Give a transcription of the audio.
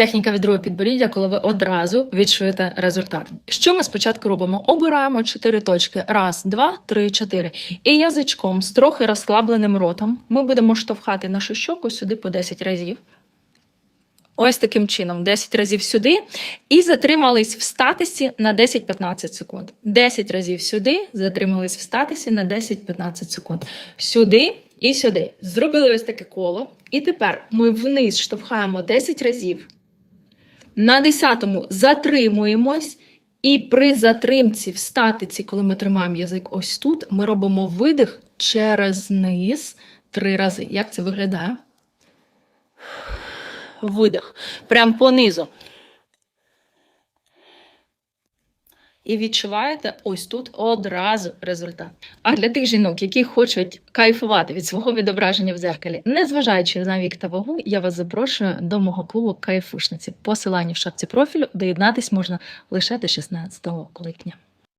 Техніка від другого підборіддя, коли ви одразу відчуєте результат. Що ми спочатку робимо? Обираємо чотири точки: раз, два, три, чотири. І язичком з трохи розслабленим ротом ми будемо штовхати нашу щоку сюди по 10 разів. Ось таким чином, 10 разів сюди, і затримались в статисі на 10-15 секунд. 10 разів сюди, затримались в статисі на 10-15 секунд. Сюди і сюди. Зробили ось таке коло. І тепер ми вниз штовхаємо 10 разів. На 10-му затримуємось. І при затримці в статиці, коли ми тримаємо язик ось тут, ми робимо видих через низ три рази. Як це виглядає? Видих. Прям понизу. І відчуваєте ось тут одразу результат. А для тих жінок, які хочуть кайфувати від свого відображення в зеркалі, незважаючи на вік та вагу, я вас запрошую до мого клубу Кайфушниці. Посилання в шапці профілю доєднатись можна лише до 16 липня.